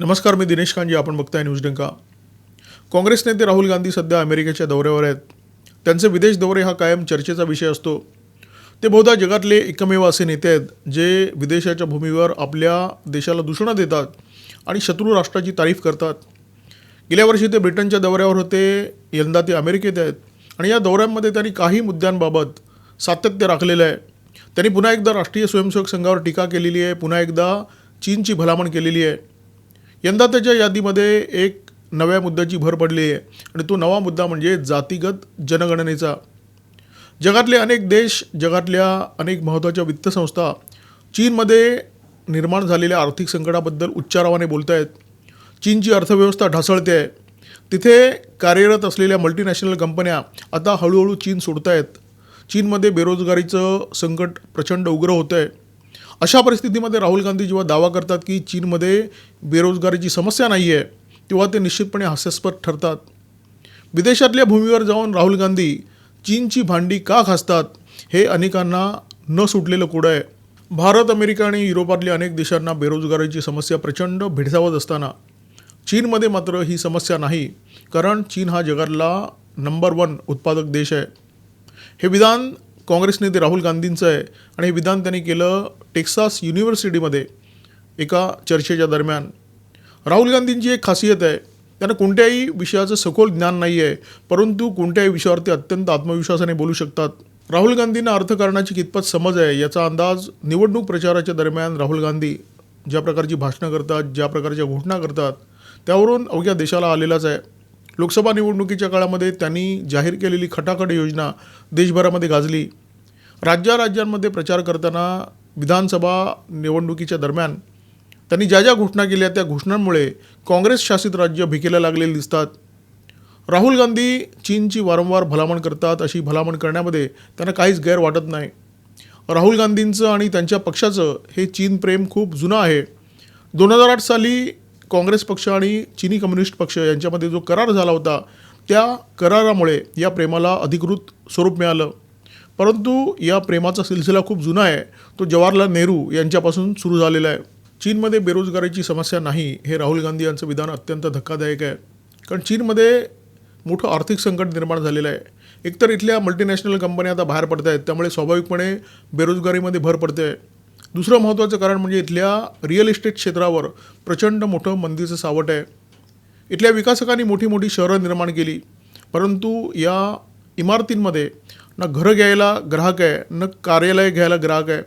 नमस्कार मी दिनेश कांजी आपण बघताय न्यूज डंका. काँग्रेस नेते राहुल गांधी सध्या अमेरिकेच्या दौऱ्यावर आहेत. त्यांचे विदेश दौरे हा कायम चर्चेचा विषय असतो. ते बहुधा जगातले एकमेव असे नेते आहेत जे विदेशाच्या भूमीवर आपल्या देशाला दूषणं देतात आणि शत्रू राष्ट्राची तारीफ करतात. गेल्या वर्षी ते ब्रिटनच्या दौऱ्यावर होते यंदा ते अमेरिकेत आहेत आणि या दौऱ्यांमध्ये त्यांनी काही मुद्द्यांबाबत सातत्य राखलेलं आहे. त्यांनी पुन्हा एकदा राष्ट्रीय स्वयंसेवक संघावर टीका केलेली आहे पुन्हा एकदा चीनची भलामण केलेली आहे. यंदा त्याच्या यादीमध्ये एक नव्या मुद्द्याची भर पडली आहे. आणि तो नवा मुद्दा म्हणजे जातीगत जनगणनेचा. जगातले अनेक देश जगातल्या अनेक महत्त्वाच्या वित्तसंस्था चीनमध्ये निर्माण झालेल्या आर्थिक संकटाबद्दल उच्चारावाने बोलत आहेत चीनची अर्थव्यवस्था ढासळते आहे. तिथे कार्यरत असलेल्या मल्टीनॅशनल कंपन्या आता हळूहळू चीन सोडत आहेत चीनमध्ये बेरोजगारीचं संकट प्रचंड उग्र होतं आहे अशा परिस्थितीमध्ये राहुल गांधी जेव्हा दावा करतात की चीनमध्ये बेरोजगारीची समस्या नाही आहे तेव्हा ते निश्चितपणे हास्यास्पद ठरतात. विदेशातल्या भूमीवर जाऊन राहुल गांधी चीनची भांडी का घासतात हे अनेकांना न सुटलेलं कुडं आहे. भारत अमेरिका आणि युरोपातल्या अनेक देशांना बेरोजगारीची समस्या प्रचंड भेडसावत असताना चीनमध्ये मात्र ही समस्या नाही कारण चीन हा जगातला नंबर वन उत्पादक देश आहे. हे विधान काँग्रेस नेते राहुल गांधींचं आहे. आणि हे विधान त्यांनी केलं टेक्सास युनिव्हर्सिटीमध्ये एका चर्चेच्या दरम्यान. राहुल गांधींची एक खासियत आहे. त्यांना कोणत्याही विषयाचं सखोल ज्ञान नाही आहे परंतु कोणत्याही विषयावर ते अत्यंत आत्मविश्वासाने बोलू शकतात. राहुल गांधींना अर्थकारणाची कितपत समज आहे याचा अंदाज निवडणूक प्रचाराच्या दरम्यान राहुल गांधी ज्या प्रकारची भाषणं करतात ज्या प्रकारच्या घोषणा करतात त्यावरून अवघ्या देशाला आलेलाच आहे. लोकसभा निवडणुकीच्या काळामध्ये त्यांनी जाहीर केलेली खटाखट योजना देशभरामध्ये गाजली. राज्या राज्यांमध्ये प्रचार करताना विधानसभा निवडणुकीच्या दरम्यान त्यांनी ज्या ज्या घोषणा केल्या त्या घोषणांमुळे काँग्रेस शासित राज्य भिकेला लागलेली दिसतात. राहुल गांधी चीनची वारंवार भलामण करतात अशी भलामण करण्यामध्ये त्यांना काहीच गैर वाटत नाही. राहुल गांधींचं आणि त्यांच्या पक्षाचं हे चीन प्रेम खूप जुनं आहे. दोन हजार आठ साली काँग्रेस पक्ष आणि चिनी कम्युनिस्ट पक्ष यांच्यामध्ये जो करार झाला होता त्या करारामुळे या प्रेमाला अधिकृत स्वरूप मिळालं. परंतु या प्रेमाचा सिलसिला खूप जुना आहे. तो जवाहरलाल नेहरू यांच्यापासून सुरू झालेला आहे. चीनमध्ये बेरोजगारीची समस्या नाही हे राहुल गांधी यांचं विधान अत्यंत धक्कादायक आहे. कारण चीनमध्ये मोठं आर्थिक संकट निर्माण झालेलं आहे. एकतर इथल्या मल्टीनॅशनल कंपन्या आता बाहेर पडत आहेत त्यामुळे स्वाभाविकपणे बेरोजगारीमध्ये भर पडते. आहे दुसरं महत्त्वाचं कारण म्हणजे इथल्या रिअल इस्टेट क्षेत्रावर प्रचंड मोठं मंदीचं सावट आहे. इथल्या विकासकांनी मोठी मोठी शहरं निर्माण केली. परंतु या इमारतींमध्ये ना घरं घ्यायला ग्राहक आहे न कार्यालय घ्यायला ग्राहक आहे.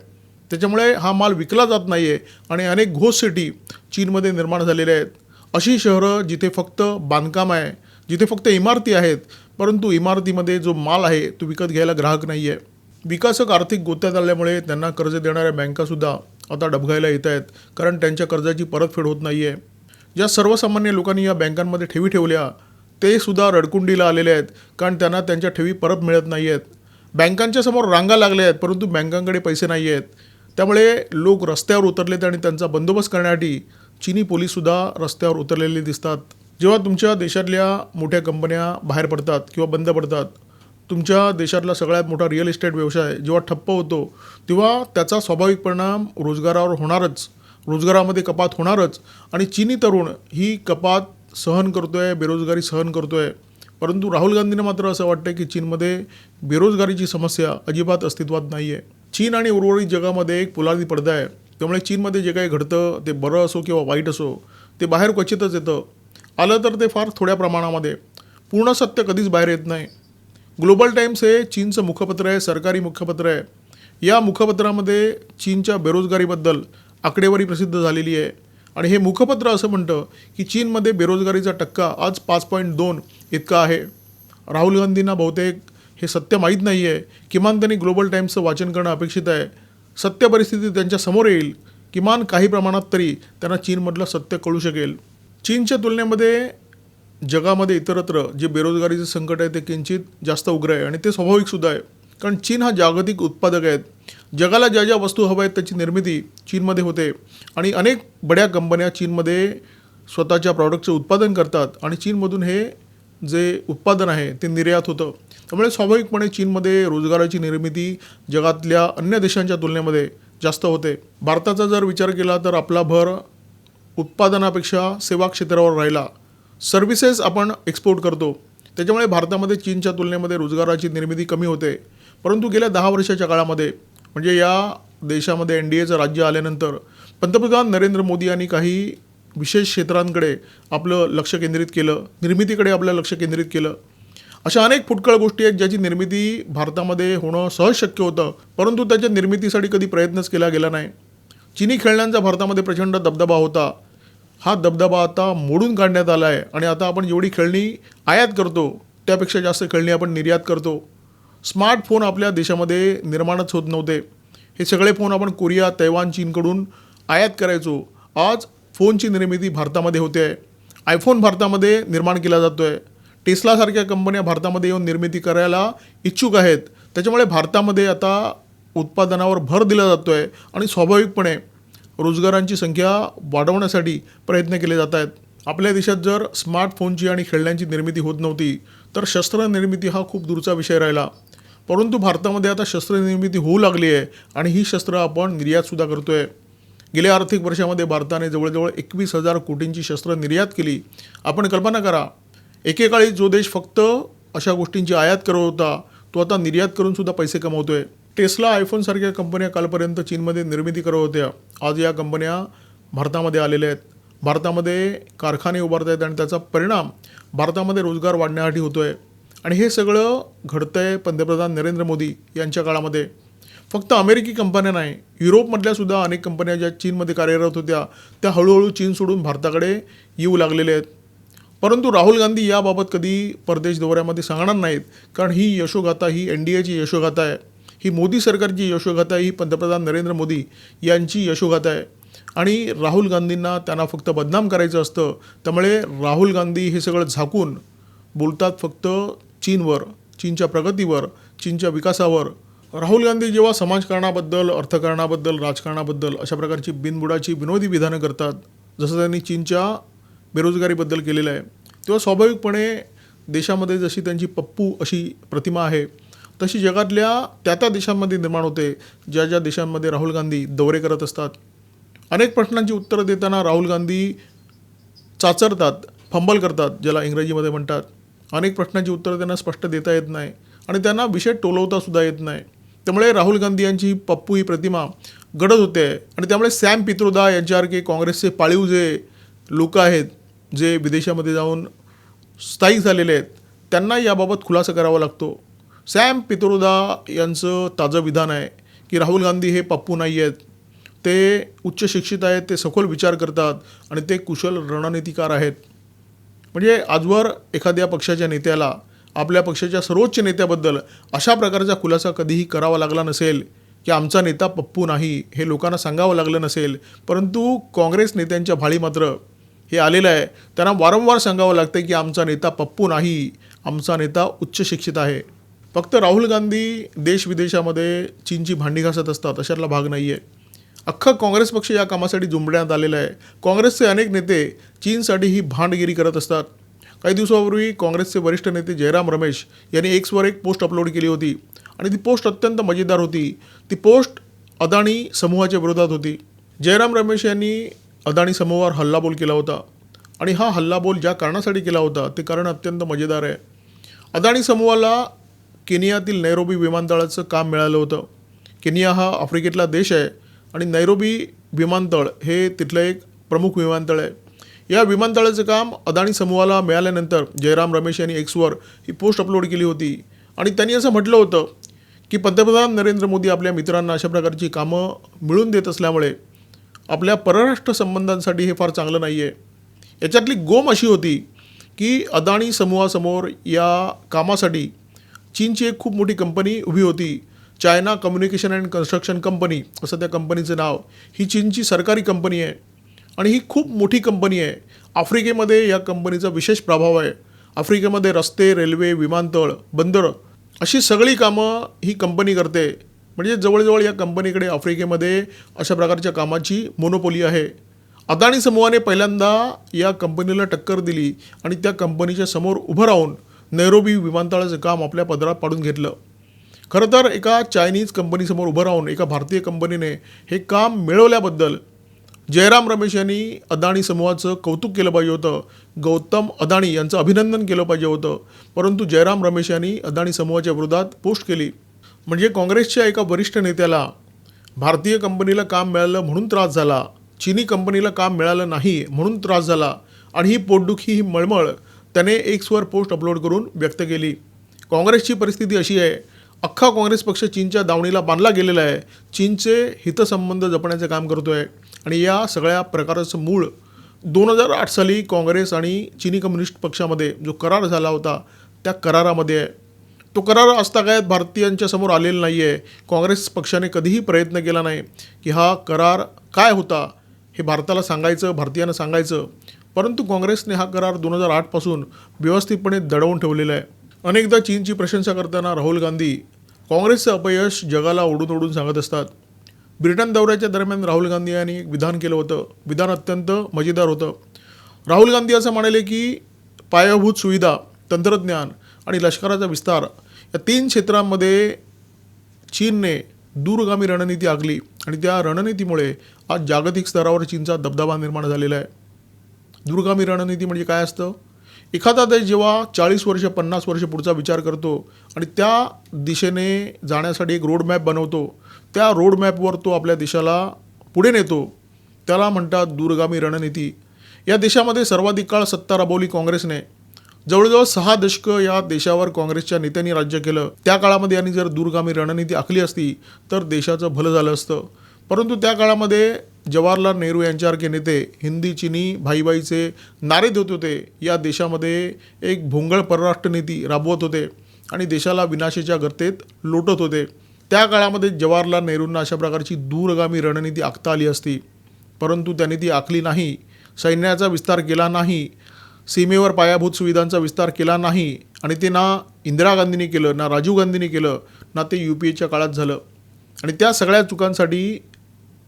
त्याच्यामुळे हा माल विकला जात नाही आहे आणि अनेक घोष सिटी चीनमध्ये निर्माण झालेल्या आहेत. अशी शहरं जिथे फक्त बांधकाम आहे जिथे फक्त इमारती आहेत परंतु इमारतीमध्ये जो माल आहे तो विकत घ्यायला ग्राहक नाही आहे विकासक आर्थिक गोत्यात आल्यामुळे त्यांना कर्ज देणाऱ्या बँकासुद्धा आता डबघायला येत आहेत. कारण त्यांच्या कर्जाची परतफेड होत नाही आहे ज्या सर्वसामान्य लोकांनी या बँकांमध्ये ठेवी ठेवल्या ते सुद्धा रडकुंडीला आलेले आहेत. कारण त्यांना त्यांच्या ठेवी परत मिळत नाही आहेत बँकांच्या समोर रांगा लागल्या आहेत परंतु बँकांकडे पैसे नाही आहेत त्यामुळे लोक रस्त्यावर उतरलेत आणि त्यांचा बंदोबस्त करण्यासाठी चिनी पोलीससुद्धा रस्त्यावर उतरलेले दिसतात. जेव्हा तुमच्या देशातल्या मोठ्या कंपन्या बाहेर पडतात किंवा बंद पडतात तुमच्या देशातला सगळ्यात मोठा रिअल इस्टेट व्यवसाय जेव्हा ठप्प होतो तेव्हा त्याचा स्वाभाविक परिणाम रोजगारावर होणारच. रोजगारामध्ये कपात होणारच. आणि चिनी तरुण ही कपात सहन करतो आहे बेरोजगारी सहन करतो आहे परंतु राहुल गांधींना मात्र असं वाटतं की चीनमध्ये बेरोजगारीची समस्या अजिबात अस्तित्वात नाही आहे चीन आणि उर्वरित जगामध्ये एक पुलादी पडदा आहे. त्यामुळे चीनमध्ये जे काही घडतं ते बरं असो किंवा वाईट असो ते बाहेर क्वचितच येतं. आलं तर ते फार थोड्या प्रमाणामध्ये. पूर्ण सत्य कधीच बाहेर येत नाही. ग्लोबल टाईम्स हे चीनचं मुखपत्र आहे सरकारी मुखपत्र आहे. या मुखपत्रामध्ये चीनच्या बेरोजगारीबद्दल आकडेवारी प्रसिद्ध झालेली आहे. आणि हे मुखपत्र असं म्हणतं की चीनमध्ये बेरोजगारीचा टक्का आज पाच पॉईंट दोन इतका आहे. राहुल गांधींना बहुतेक हे सत्य माहीत नाही आहे किमान त्यांनी ग्लोबल टाईम्सचं वाचन करणं अपेक्षित आहे. सत्य परिस्थिती त्यांच्यासमोर येईल. किमान काही प्रमाणात तरी त्यांना चीनमधलं सत्य कळू शकेल. चीनच्या तुलनेमध्ये जगामध्ये इतरत्र जे बेरोजगारीचं संकट आहे ते किंचित जास्त उग्र आहे आणि ते स्वाभाविकसुद्धा आहे. कारण चीन हा जागतिक उत्पादक आहे. जगाला ज्या ज्या वस्तू हव्या आहेत त्याची निर्मिती चीनमध्ये होते. आणि अनेक बड्या कंपन्या चीनमध्ये स्वतःच्या प्रॉडक्टचं उत्पादन करतात आणि चीनमधून हे जे उत्पादन आहे ते निर्यात होतं. त्यामुळे स्वाभाविकपणे चीनमध्ये रोजगाराची निर्मिती जगातल्या अन्य देशांच्या तुलनेमध्ये जास्त होते. भारताचा जर विचार केला तर आपला भर उत्पादनापेक्षा सेवा क्षेत्रावर राहिला. सर्व्हिसेस आपण एक्सपोर्ट करतो. त्याच्यामुळे भारतामध्ये चीनच्या तुलनेमध्ये रोजगाराची निर्मिती कमी होते. परंतु गेल्या दहा वर्षाच्या काळामध्ये म्हणजे या देशामध्ये एन डी एचं राज्य आल्यानंतर पंतप्रधान नरेंद्र मोदी यांनी काही विशेष क्षेत्रांकडे आपलं लक्ष केंद्रित केलं. निर्मितीकडे आपलं लक्ष केंद्रित केलं. अशा अनेक फुटकळ गोष्टी आहेत ज्याची निर्मिती भारतामध्ये होणं सहज शक्य होतं. परंतु त्याच्या निर्मितीसाठी कधी प्रयत्नच केला गेला नाही. चिनी खेळण्यांचा भारतामध्ये प्रचंड दबदबा होता. हा दबदबा आता मोडून काढण्यात आला आहे आणि आता आपण जेवढी खेळणी आयात करतो त्यापेक्षा जास्त खेळणी आपण निर्यात करतो. स्मार्टफोन आपल्या देशामध्ये निर्माणच होत नव्हते. हे सगळे फोन आपण कोरिया तैवान चीनकडून आयात करायचो. आज फोनची निर्मिती भारतामध्ये होते. आहे आयफोन भारतामध्ये निर्माण केला जातो आहे टेस्लासारख्या कंपन्या भारतामध्ये येऊन निर्मिती करायला इच्छुक आहेत. त्याच्यामुळे भारतामध्ये आता उत्पादनावर भर दिला जातो आहे आणि स्वाभाविकपणे रोजगारांची संख्या वाढवण्यासाठी प्रयत्न केले जात आहेत. आपल्या देशात जर स्मार्टफोनची आणि खेळण्यांची निर्मिती होत नव्हती तर शस्त्र निर्मिती हा खूप दूरचा विषय राहिला. परंतु भारतामध्ये आता शस्त्रनिर्मिती होऊ लागली आहे आणि ही शस्त्र आपण निर्यातसुद्धा करतो आहे गेल्या आर्थिक वर्षामध्ये भारताने जवळजवळ एकवीस हजार कोटींची शस्त्र निर्यात केली. आपण कल्पना करा एकेकाळी जो देश फक्त अशा गोष्टींची आयात करत होता तो आता निर्यात करूनसुद्धा पैसे कमवतो आहे टेस्ला आयफोनसारख्या कंपन्या कालपर्यंत चीनमध्ये निर्मिती करत होत्या. आज या कंपन्या भारतामध्ये आलेल्या आहेत. भारतामध्ये कारखाने उभारत आहेत आणि त्याचा परिणाम भारतामध्ये रोजगार वाढण्यासाठी होतो आहे आणि हे सगळं घडतं आहे पंतप्रधान नरेंद्र मोदी यांच्या काळामध्ये. फक्त अमेरिकी कंपन्या नाही युरोपमधल्या सुद्धा अनेक कंपन्या ज्या चीनमध्ये कार्यरत होत्या त्या हळूहळू चीन सोडून भारताकडे येऊ लागलेल्या आहेत. परंतु राहुल गांधी याबाबत कधी परदेश दौऱ्यामध्ये सांगणार नाहीत कारण ही यशोगाथा ही एन डी एची यशोगाथा आहे. ही मोदी सरकारची यशोगाथा ही पंतप्रधान नरेंद्र मोदी यांची यशोगाथा आहे. आणि राहुल गांधींना त्यांना फक्त बदनाम करायचं असतं त्यामुळे राहुल गांधी हे सगळं झाकून बोलतात फक्त चीनवर चीनच्या प्रगतीवर चीनच्या विकासावर. राहुल गांधी जेव्हा समाजकारणाबद्दल अर्थकारणाबद्दल राजकारणाबद्दल अशा प्रकारची बिनबुडाची विनोदी विधानं करतात जसं त्यांनी चीनच्या बेरोजगारीबद्दल केलेलं आहे तेव्हा स्वाभाविकपणे देशामध्ये जशी त्यांची पप्पू अशी प्रतिमा आहे तशी जगातल्या त्या त्या देशांमध्ये निर्माण होते ज्या ज्या देशांमध्ये राहुल गांधी दौरे करत असतात. अनेक प्रश्नांची उत्तरं देताना राहुल गांधी चाचरतात फंबल करतात ज्याला इंग्रजीमध्ये म्हणतात. अनेक प्रश्नांची उत्तरं त्यांना स्पष्ट देता येत नाही आणि त्यांना विषय टोलवता सुद्धा येत नाही. त्यामुळे राहुल गांधी यांची पप्पू ही प्रतिमा घडत होते आणि त्यामुळे सॅम पित्रोदा यांच्यासारखे काँग्रेसचे पाळीव जे लोक आहेत जे विदेशामध्ये जाऊन स्थायिक झालेले आहेत त्यांना याबाबत खुलासा करावा लागतो. सॅम पित्रोदा यांचं ताजं विधान आहे की राहुल गांधी हे पप्पू नाही आहेत. ते उच्च शिक्षित आहेत ते सखोल विचार करतात आणि ते कुशल रणनीतिकार आहेत. म्हणजे आजवर एखाद्या पक्षाच्या नेत्याला आपल्या पक्षाच्या सर्वोच्च नेत्याबद्दल अशा प्रकारचा खुलासा कधीही करावा लागला नसेल की आमचा नेता पप्पू नाही हे लोकांना सांगावं लागलं नसेल परंतु काँग्रेस नेत्यांच्या भाळी मात्र हे आलेलं आहे. त्यांना वारंवार सांगावं लागतं की आमचा नेता पप्पू नाही आमचा नेता उच्च शिक्षित आहे. फक्त राहुल गांधी देश विदेशामध्ये चीनची भांडी घासत असतात अशातला भाग नाही आहे अख्खा काँग्रेस पक्ष या कामासाठी जुंबण्यात आलेला आहे. काँग्रेसचे अनेक नेते चीनसाठी ही भांडगिरी करत असतात. काही दिवसापूर्वी काँग्रेसचे वरिष्ठ नेते जयराम रमेश यांनी एक्सवर एक पोस्ट अपलोड केली होती आणि ती पोस्ट अत्यंत मजेदार होती. ती पोस्ट अदाणी समूहाच्या विरोधात होती. जयराम रमेश यांनी अदाणी समूहावर हल्लाबोल केला होता आणि हा हल्लाबोल ज्या कारणासाठी केला होता ते कारण अत्यंत मजेदार आहे. अदाणी समूहाला केनियातील नैरोबी विमानतळाचं काम मिळालं होतं. केनिया हा आफ्रिकेतला देश आहे आणि नैरोबी विमानतळ हे तिथलं एक प्रमुख विमानतळ आहे. या विमानतळाचं काम अदाणी समूहाला मिळाल्यानंतर जयराम रमेश यांनी एक्सवर ही पोस्ट अपलोड केली होती. आणि त्यांनी असं म्हटलं होतं की पंतप्रधान नरेंद्र मोदी आपल्या मित्रांना अशा प्रकारची कामं मिळून देत असल्यामुळे आपल्या परराष्ट्र संबंधांसाठी हे फार चांगलं नाही आहे याच्यातली गोम अशी होती की अदाणी समूहासमोर या कामासाठी चीनची एक खूप मोठी कंपनी उभी होती. China communication and construction company असं त्या कंपनीचं नाव. ही चीनची सरकारी कंपनी आहे. आणि ही खूप मोठी कंपनी आहे. आफ्रिकेमध्ये या कंपनीचा विशेष प्रभाव आहे. आफ्रिकेमध्ये रस्ते रेल्वे विमानतळ बंदर अशी सगळी कामं ही कंपनी करते. म्हणजे जवळजवळ या कंपनीकडे आफ्रिकेमध्ये अशा प्रकारच्या कामाची मोनोपोली आहे. अदाणी समूहाने पहिल्यांदा या कंपनीला टक्कर दिली आणि त्या कंपनीच्या समोर उभं राहून नैरोबी विमानतळाचं काम आपल्या पदरात पाडून घेतलं. खरं तर एका चायनीज कंपनीसमोर उभं राहून एका भारतीय कंपनीने हे काम मिळवल्याबद्दल जयराम रमेश यांनी अदाणी समूहाचं कौतुक केलं पाहिजे होतं. गौतम अदाणी यांचं अभिनंदन केलं पाहिजे होतं. परंतु जयराम रमेश यांनी अदाणी समूहाच्या विरोधात पोस्ट केली. म्हणजे काँग्रेसच्या एका वरिष्ठ नेत्याला भारतीय कंपनीला काम मिळालं म्हणून त्रास झाला. चीनी कंपनीला काम मिळालं नाही म्हणून त्रास झाला. आणि ही पोटदुखी ही मळमळ त्याने एक्सवर पोस्ट अपलोड करून व्यक्त केली. काँग्रेसची परिस्थिती अशी आहे अख्खा काँग्रेस पक्ष चीनच्या दावणीला बांधला गेलेला आहे. चीनचे हितसंबंध जपण्याचे काम करतो आहे आणि या सगळ्या प्रकाराचं मूळ दोन हजार आठ साली काँग्रेस आणि चिनी कम्युनिस्ट पक्षामध्ये जो करार झाला होता त्या करारामध्ये आहे. तो करार आजतागायत भारतीयांच्या समोर आलेला नाही आहे काँग्रेस पक्षाने कधीही प्रयत्न केला नाही की हा करार काय होता हे भारताला सांगायचं भारतीयांना सांगायचं. परंतु काँग्रेसने हा करार दोन हजार आठपासून व्यवस्थितपणे दडवून ठेवलेला आहे. अनेकदा चीनची प्रशंसा करताना राहुल गांधी काँग्रेसचं अपयश जगाला ओढून ओढून सांगत असतात. ब्रिटन दौऱ्याच्या दरम्यान राहुल गांधी यांनी एक विधान केलं होतं. विधान अत्यंत मजेदार होतं. राहुल गांधी असं म्हणाले की पायाभूत सुविधा तंत्रज्ञान आणि लष्कराचा विस्तार या तीन क्षेत्रांमध्ये चीनने दूरगामी रणनीती आखली आणि त्या रणनीतीमुळे आज जागतिक स्तरावर चीनचा दबदबा निर्माण झालेला आहे. दूरगामी रणनीती म्हणजे काय असतं? एखादा देश जेव्हा चाळीस वर्ष पन्नास वर्ष पुढचा विचार करतो आणि त्या दिशेने जाण्यासाठी एक रोडमॅप बनवतो त्या रोडमॅपवर तो आपल्या देशाला पुढे नेतो. त्याला म्हणतात दूरगामी रणनीती. या देशामध्ये सर्वाधिक काळ सत्ता राबवली काँग्रेसने. जवळजवळ सहा दशकं या देशावर काँग्रेसच्या नेत्यांनी राज्य केलं. त्या काळामध्ये यांनी जर दूरगामी रणनीती आखली असती तर देशाचं भलं झालं असतं. परंतु त्या काळामध्ये जवाहरलाल नेहरू यांच्यासारखे नेते हिंदी चिनी भाईबाईचे नारे देत होते. या देशामध्ये एक भोंगळ परराष्ट्र नीती राबवत होते आणि देशाला विनाशेच्या गर्तेत लोटत होते. त्या काळामध्ये जवाहरलाल नेहरूंना अशा प्रकारची दूरगामी रणनीती आखता आली असती. परंतु त्यांनी ती आखली नाही. सैन्याचा विस्तार केला नाही. सीमेवर पायाभूत सुविधांचा विस्तार केला नाही. आणि ते ना इंदिरा गांधींनी केलं ना राजीव गांधींनी केलं ना ते यू पी एच्या काळात झालं. आणि त्या सगळ्या चुकांसाठी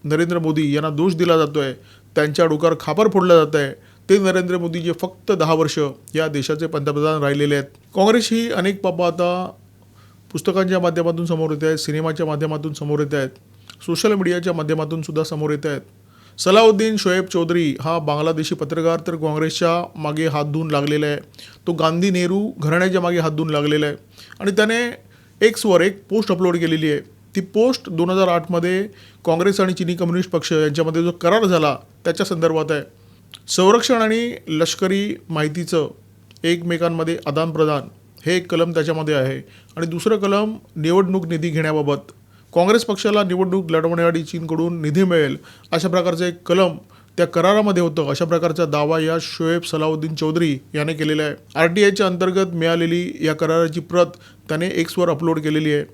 नरेंद्र मोदी यांना दोष दिला जातो आहे त्यांच्या डोक्यावर खापर फोडलं जात आहे ते नरेंद्र मोदी जे फक्त दहा वर्ष या देशाचे पंतप्रधान राहिलेले आहेत. काँग्रेस ही अनेक बाबा आता पुस्तकांच्या माध्यमातून समोर येत आहेत सिनेमाच्या माध्यमातून समोर येत आहेत सोशल मीडियाच्या माध्यमातून सुद्धा समोर येत आहेत. सलाउद्दीन शोएब चौधरी हा बांगलादेशी पत्रकार तर काँग्रेसच्या मागे हात धुवून लागलेला आहे. तो गांधी नेहरू घराण्याच्या मागे हात धुवून लागलेला आहे. आणि त्याने एक्सवर एक पोस्ट अपलोड केलेली आहे. ती पोस्ट दोन हजार आठमध्ये काँग्रेस आणि चिनी कम्युनिस्ट पक्ष यांच्यामध्ये जो करार झाला त्याच्या संदर्भात आहे. संरक्षण आणि लष्करी माहितीचं एकमेकांमध्ये आदानप्रदान हे एक कलम त्याच्यामध्ये आहे. आणि दुसरं कलम निवडणूक निधी घेण्याबाबत. काँग्रेस पक्षाला निवडणूक लढवण्यासाठी चीनकडून निधी मिळेल अशा प्रकारचं एक कलम त्या करारामध्ये होतं. अशा प्रकारचा दावा या शोएब सलाउद्दीन चौधरी याने केलेला आहे. आर टी आयच्या अंतर्गत मिळालेली या कराराची प्रत त्याने एक्सवर अपलोड केलेली आहे.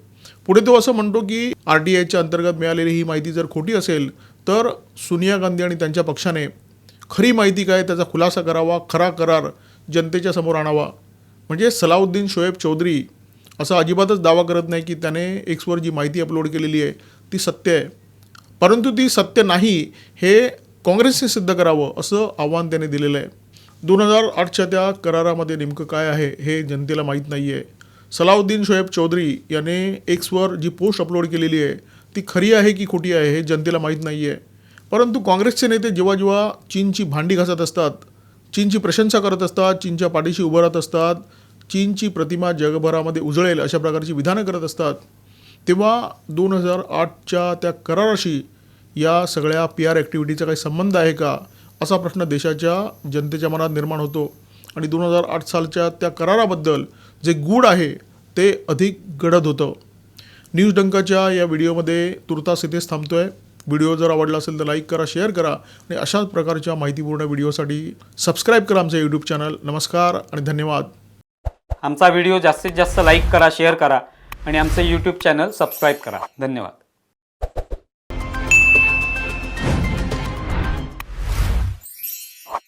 पुढे तो असं म्हणतो की आर टी आयच्या अंतर्गत मिळालेली ही माहिती जर खोटी असेल तर सोनिया गांधी आणि त्यांच्या पक्षाने खरी माहिती काय? त्याचा खुलासा करावा खरा करार जनतेच्या समोर आणावा. म्हणजे सलाउद्दीन शोएब चौधरी असा अजिबातच दावा करत नाही की त्याने एक्सवर जी माहिती अपलोड केलेली आहे ती सत्य आहे. परंतु ती सत्य नाही हे काँग्रेसने सिद्ध करावं असं आव्हान त्याने दिलेलं आहे. दोन हजार आठच्या त्या करारामध्ये नेमकं काय आहे हे जनतेला माहीत नाही आहे सलाउद्दीन शोएब चौधरी याने एक्सवर जी पोस्ट अपलोड केलेली आहे ती खरी आहे की खोटी आहे हे जनतेला माहीत नाही आहे परंतु काँग्रेसचे नेते जेव्हा जेव्हा चीनची भांडी घासत असतात चीनची प्रशंसा करत असतात चीनच्या पाठीशी उभं राहत असतात चीनची प्रतिमा जगभरामध्ये उजळेल अशा प्रकारची विधानं करत असतात तेव्हा दोन हजार आठच्या त्या कराराशी या सगळ्या पी आर ॲक्टिव्हिटीचा काही संबंध आहे का असा प्रश्न देशाच्या जनतेच्या मनात निर्माण होतो. आणि दोन हजार आठ सालच्या त्या कराराबद्दल जे गूढ आहे ते अधिक गडद होतं. न्यूज डंकाच्या या व्हिडिओमध्ये तुर्तास इथेच थांबतो आहे व्हिडिओ जर आवडला असेल तर लाईक करा शेअर करा आणि अशाच प्रकारच्या माहितीपूर्ण व्हिडिओसाठी सबस्क्राईब करा आमचं यूट्यूब चॅनल. नमस्कार आणि धन्यवाद. आमचा व्हिडिओ जास्तीत जास्त लाईक करा शेअर करा आणि आमचं यूट्यूब चॅनल सबस्क्राईब करा. धन्यवाद.